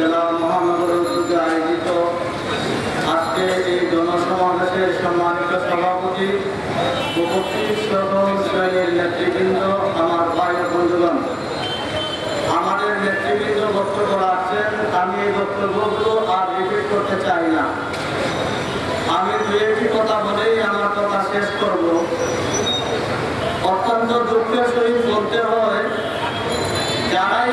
জেলা মহানগরের উদ্যোগে আয়োজিত আজকে এই জনসমাবেশে সম্মানিত সভাপতি উপস্থিত সকল শ্রেণির নেতৃবৃন্দ, আমার ভাই বন্ধুগণ। আমাদের নেতৃবৃন্দ বক্তব্য রাখছেন, আমি এই বক্তব্যগুলো আর রিপিট করতে চাই না। আমি দু একটি কথা বলেই আমার কথা শেষ করব। অত্যন্ত দুঃখের সহিত বলতে হয়, যারাই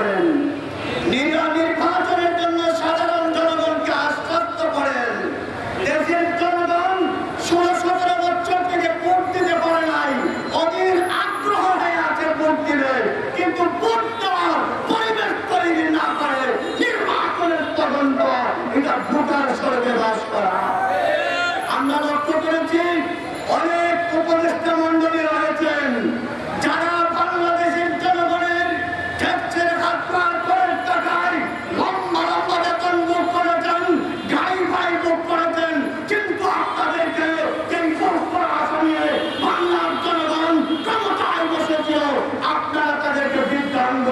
করেন। নির্বাচনের জন্য সাধারণ জনগণকে আশ্বস্ত করেন। দেশের জনগণ ষোলো, সতেরো বছর থেকে ভোট দিতে পারে নাই। অধীর আগ্রহ হয়ে আছে ভোট দিলে। কিন্তু পরিবেশ তৈরি না করে নির্বাচনের তদন্ত, এটা ভোটার বাস করা। আমরা লক্ষ্য করেছি, অনেক উপদেষ্টা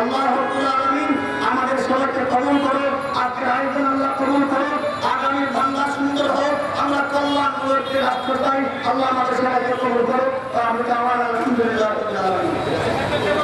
আল্লাহ রব্বুল আলামিন আমাদের সবাইকে কবুল করো আজকের আয়োজন আল্লাহ কবুল করো। সুন্দর হোক, আমরা কল্যাণ মূলককে রাষ্ট্র চাই আল্লাহ আমাদের সবাইকে কবুল করো। আমরা